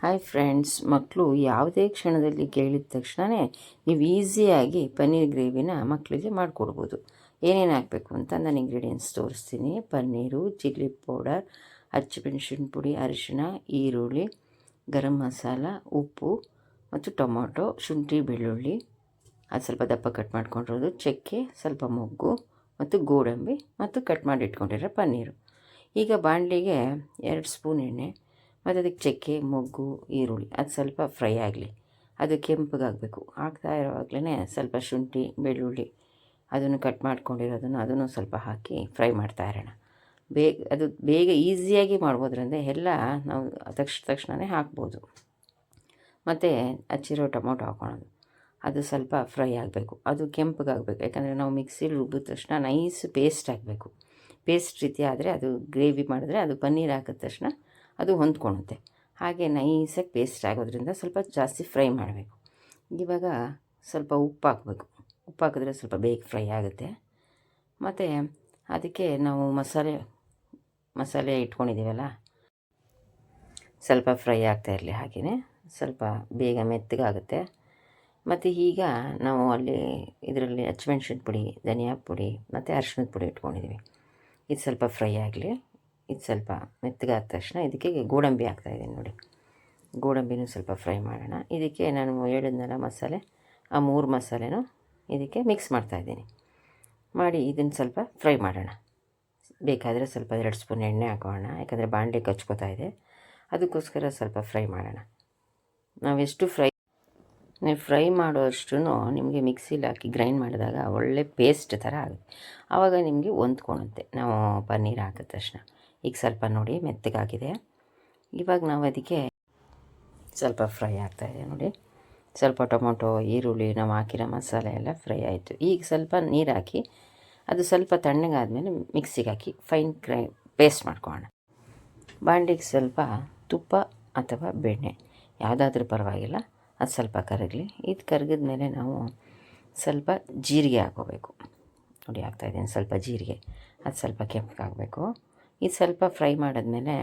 Hi friends ಮಕ್ಕಳು ಯಾವುದೇ ಕ್ಷಣದಲ್ಲಿ ಕೇಳಿದ ತಕ್ಷಣವೇ ನೀವು ಈಸಿಯಾಗಿ ಪನ್ನೀರ್ ಗ್ರೇವಿನ ಮಕ್ಕಳಿಗೆ ಮಾಡಿಕೊಡ್ಬೋದು. ಏನೇನು ಹಾಕಬೇಕು ಅಂತ ನಾನು ಇಂಗ್ರೀಡಿಯೆಂಟ್ಸ್ ತೋರಿಸ್ತೀನಿ. ಪನ್ನೀರು, ಚಿಲ್ಲಿ ಪೌಡರ್ ಹಚ್ಚಿಮೆಣ್ಸಿನ ಪುಡಿ, ಅರಿಶಿಣ, ಈರುಳ್ಳಿ, ಗರಂ ಮಸಾಲ, ಉಪ್ಪು ಮತ್ತು ಟೊಮೊಟೊ, ಶುಂಠಿ, ಬೆಳ್ಳುಳ್ಳಿ. ಅದು ಸ್ವಲ್ಪ ದಪ್ಪ ಕಟ್ ಮಾಡ್ಕೊಂಡಿರೋದು. ಚಕ್ಕೆ, ಸ್ವಲ್ಪ ಮೊಗ್ಗು ಮತ್ತು ಗೋಡಂಬಿ ಮತ್ತು ಕಟ್ ಮಾಡಿ ಇಟ್ಕೊಂಡಿರೋ ಪನ್ನೀರು. ಈಗ ಬಾಣಲಿಗೆ ಎರಡು ಸ್ಪೂನ್ ಎಣ್ಣೆ ಮತ್ತು ಅದಕ್ಕೆ ಚಕ್ಕೆ, ಮೊಗ್ಗು, ಈರುಳ್ಳಿ. ಅದು ಸ್ವಲ್ಪ ಫ್ರೈ ಆಗಲಿ. ಅದು ಕೆಂಪಗಾಗಬೇಕು. ಆಗ್ತಾ ಇರೋವಾಗಲೇ ಸ್ವಲ್ಪ ಶುಂಠಿ, ಬೆಳ್ಳುಳ್ಳಿ ಅದನ್ನು ಕಟ್ ಮಾಡ್ಕೊಂಡಿರೋದನ್ನು ಅದನ್ನು ಸ್ವಲ್ಪ ಹಾಕಿ ಫ್ರೈ ಮಾಡ್ತಾ ಇರೋಣ. ಬೇಗ ಅದು ಬೇಗ ಈಸಿಯಾಗಿ ಮಾಡ್ಬೋದ್ರಿಂದ ಎಲ್ಲ ನಾವು ತಕ್ಷಣ ತಕ್ಷಣವೇ ಹಾಕ್ಬೋದು. ಮತ್ತು ಹಚ್ಚಿರೋ ಟೊಮೊಟೊ ಹಾಕ್ಕೊಳೋದು ಅದು ಸ್ವಲ್ಪ ಫ್ರೈ ಆಗಬೇಕು. ಅದು ಕೆಂಪಗಾಗಬೇಕು. ಯಾಕಂದರೆ ನಾವು ಮಿಕ್ಸಿಲಿ ರುಬ್ಬಿದ ತಕ್ಷಣ ನೈಸ್ ಪೇಸ್ಟ್ ಆಗಬೇಕು ಪೇಸ್ಟ್ ರೀತಿ ಆದರೆ ಅದು ಗ್ರೇವಿ ಮಾಡಿದ್ರೆ ಅದು ಪನ್ನೀರ್ ಹಾಕಿದ ತಕ್ಷಣ ಅದು ಹೊಂದ್ಕೊಳುತ್ತೆ. ಹಾಗೆ ನೈಸಾಗಿ ಪೇಸ್ಟ್ ಆಗೋದ್ರಿಂದ ಸ್ವಲ್ಪ ಜಾಸ್ತಿ ಫ್ರೈ ಮಾಡಬೇಕು. ಇವಾಗ ಸ್ವಲ್ಪ ಉಪ್ಪು ಹಾಕಬೇಕು ಉಪ್ಪು ಹಾಕಿದ್ರೆ ಸ್ವಲ್ಪ ಬೇಗ ಫ್ರೈ ಆಗುತ್ತೆ. ಮತ್ತು ಅದಕ್ಕೆ ನಾವು ಮಸಾಲೆ ಮಸಾಲೆ ಇಟ್ಕೊಂಡಿದ್ದೀವಲ್ಲ? ಸ್ವಲ್ಪ ಫ್ರೈ ಆಗ್ತಾ ಇರಲಿ ಹಾಗೆಯೇ. ಸ್ವಲ್ಪ ಬೇಗ ಮೆತ್ತಗಾಗುತ್ತೆ. ಮತ್ತು ಈಗ ನಾವು ಅಲ್ಲಿ ಇದರಲ್ಲಿ ಹಚ್ಮೆಣ್ಸಿನ ಪುಡಿ ಧನಿಯಾ ಪುಡಿ ಮತ್ತು ಅರಿಶಿಣದ ಪುಡಿ ಇಟ್ಕೊಂಡಿದ್ದೀವಿ. ಇದು ಸ್ವಲ್ಪ ಫ್ರೈ ಆಗಲಿ. ಇದು ಸ್ವಲ್ಪ ಮೆತ್ತಗಾದ ತಕ್ಷಣ ಇದಕ್ಕೆ ಗೋಡಂಬಿ ಹಾಕ್ತಾಯಿದ್ದೀನಿ ನೋಡಿ. ಗೋಡಂಬಿನೂ ಸ್ವಲ್ಪ ಫ್ರೈ ಮಾಡೋಣ. ಇದಕ್ಕೆ ನಾನು ಹೇಳಿದ್ನಲ್ಲ ಮಸಾಲೆ, ಆ ಮೂರು ಮಸಾಲೆನೂ ಇದಕ್ಕೆ ಮಿಕ್ಸ್ ಮಾಡ್ತಾಯಿದ್ದೀನಿ ಮಾಡಿ ಇದನ್ನು ಸ್ವಲ್ಪ ಫ್ರೈ ಮಾಡೋಣ. ಬೇಕಾದರೆ ಸ್ವಲ್ಪ ಎರಡು ಸ್ಪೂನ್ ಎಣ್ಣೆ ಹಾಕೋಣ, ಯಾಕಂದರೆ ಬಾಂಡೆ ಕಚ್ಕೋತಾ ಇದೆ. ಅದಕ್ಕೋಸ್ಕರ ಸ್ವಲ್ಪ ಫ್ರೈ ಮಾಡೋಣ. ನಾವೆಷ್ಟು ಫ್ರೈ, ನೀವು ಫ್ರೈ ಮಾಡೋಷ್ಟು ನಿಮಗೆ ಮಿಕ್ಸಿಲಿ ಹಾಕಿ ಗ್ರೈಂಡ್ ಮಾಡಿದಾಗ ಒಳ್ಳೆ ಪೇಸ್ಟ್ ಥರ ಆಗುತ್ತೆ. ಆವಾಗ ನಿಮಗೆ ಹೊಂದ್ಕೊಳುತ್ತೆ. ನಾವು ಪನ್ನೀರ್ ಹಾಕಿದ ತಕ್ಷಣ. ಈಗ ಸ್ವಲ್ಪ ನೋಡಿ ಮೆತ್ತಗಾಗಿದೆ. ಇವಾಗ ನಾವು ಅದಕ್ಕೆ ಸ್ವಲ್ಪ ಫ್ರೈ ಆಗ್ತಾಯಿದೆ ನೋಡಿ. ಸ್ವಲ್ಪ ಟೊಮೊಟೊ, ಈರುಳ್ಳಿ, ನಾವು ಹಾಕಿರೋ ಮಸಾಲೆ ಎಲ್ಲ ಫ್ರೈ ಆಯಿತು. ಈಗ ಸ್ವಲ್ಪ ನೀರು ಹಾಕಿ, ಅದು ಸ್ವಲ್ಪ ತಣ್ಣಗಾದಮೇಲೆ ಮಿಕ್ಸಿಗೆ ಹಾಕಿ ಫೈನ್ ಕ್ರೈ ಪೇಸ್ಟ್ ಮಾಡ್ಕೊಳ್ಳೋಣ. ಬಾಂಡಿಗೆ ಸ್ವಲ್ಪ ತುಪ್ಪ ಅಥವಾ ಬೆಣ್ಣೆ, ಯಾವುದಾದ್ರೂ ಪರವಾಗಿಲ್ಲ, ಅದು ಸ್ವಲ್ಪ ಕರಗಲಿ. ಇದು ಕರಗಿದ ಮೇಲೆ ನಾವು ಸ್ವಲ್ಪ ಜೀರಿಗೆ ಹಾಕೋಬೇಕು ನೋಡಿ ಹಾಕ್ತಾಯಿದ್ದೀನಿ ಸ್ವಲ್ಪ ಜೀರಿಗೆ. ಅದು ಸ್ವಲ್ಪ ಕೆಂಪಗಾಗಬೇಕು. ಇದು ಸ್ವಲ್ಪ ಫ್ರೈ ಮಾಡಿದ್ಮೇಲೆ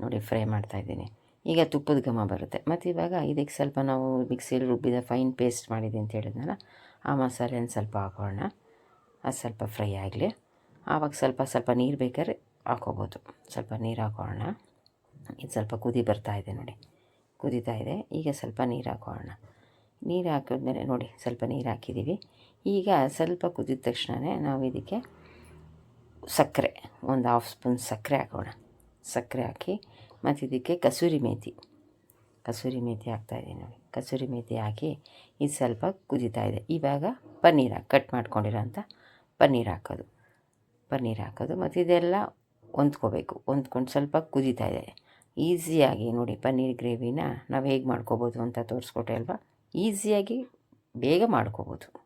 ನೋಡಿ ಫ್ರೈ ಮಾಡ್ತಾಯಿದ್ದೀನಿ ಈಗ ತುಪ್ಪದ ಘಮ ಬರುತ್ತೆ. ಮತ್ತು ಇವಾಗ ಇದಕ್ಕೆ ಸ್ವಲ್ಪ ನಾವು ಮಿಕ್ಸಿಯಲ್ಲಿ ರುಬ್ಬಿದ ಫೈನ್ ಪೇಸ್ಟ್ ಮಾಡಿದೆ ಅಂತ ಹೇಳಿದ್ನಲ್ಲ, ಆ ಮಸಾಲೆನ ಸ್ವಲ್ಪ ಹಾಕೋಣ. ಅದು ಸ್ವಲ್ಪ ಫ್ರೈ ಆಗಲಿ. ಆವಾಗ ಸ್ವಲ್ಪ ಸ್ವಲ್ಪ ನೀರು ಬೇಕಾದ್ರೆ ಹಾಕೋಬೋದು. ಸ್ವಲ್ಪ ನೀರು ಹಾಕೋಣ. ಇದು ಸ್ವಲ್ಪ ಕುದಿ ಬರ್ತಾ ಇದೆ ನೋಡಿ. ಕುದೀತಾ ಇದೆ. ಈಗ ಸ್ವಲ್ಪ ನೀರು ಹಾಕೋಣ. ನೀರು ಹಾಕಿದ್ಮೇಲೆ ನೋಡಿ ಸ್ವಲ್ಪ ನೀರು ಹಾಕಿದ್ದೀವಿ. ಈಗ ಸ್ವಲ್ಪ ಕುದಿದ ತಕ್ಷಣವೇ ನಾವು ಇದಕ್ಕೆ ಸಕ್ಕರೆ, ಒಂದು ಹಾಫ್ ಸ್ಪೂನ್ ಸಕ್ಕರೆ ಹಾಕೋಣ. ಸಕ್ಕರೆ ಹಾಕಿ, ಮತ್ತು ಇದಕ್ಕೆ ಕಸೂರಿ ಮೇಥಿ ಕಸೂರಿ ಮೇಥಿ ಹಾಕ್ತಾಯಿದ್ದೀನಿ ನೋಡಿ. ಕಸೂರಿ ಮೇಥಿ ಹಾಕಿ ಇದು ಸ್ವಲ್ಪ ಕುದೀತಾ ಇದೆ. ಇವಾಗ ಪನ್ನೀರ್ ಕಟ್ ಮಾಡ್ಕೊಂಡಿರೋಂಥ ಪನ್ನೀರ್ ಹಾಕೋದು. ಪನ್ನೀರ್ ಹಾಕೋದು, ಮತ್ತು ಇದೆಲ್ಲ ಹೊಂದ್ಕೋಬೇಕು. ಹೊಂದ್ಕೊಂಡು ಸ್ವಲ್ಪ ಕುದೀತಾ ಇದೆ. ಈಸಿಯಾಗಿ ನೋಡಿ, ಪನ್ನೀರ್ ಗ್ರೇವಿನ ನಾವು ಹೇಗೆ ಮಾಡ್ಕೋಬೋದು ಅಂತ ತೋರಿಸ್ಕೊಟ್ಟೆ ಅಲ್ವಾ? ಈಸಿಯಾಗಿ ಬೇಗ ಮಾಡ್ಕೋಬೋದು.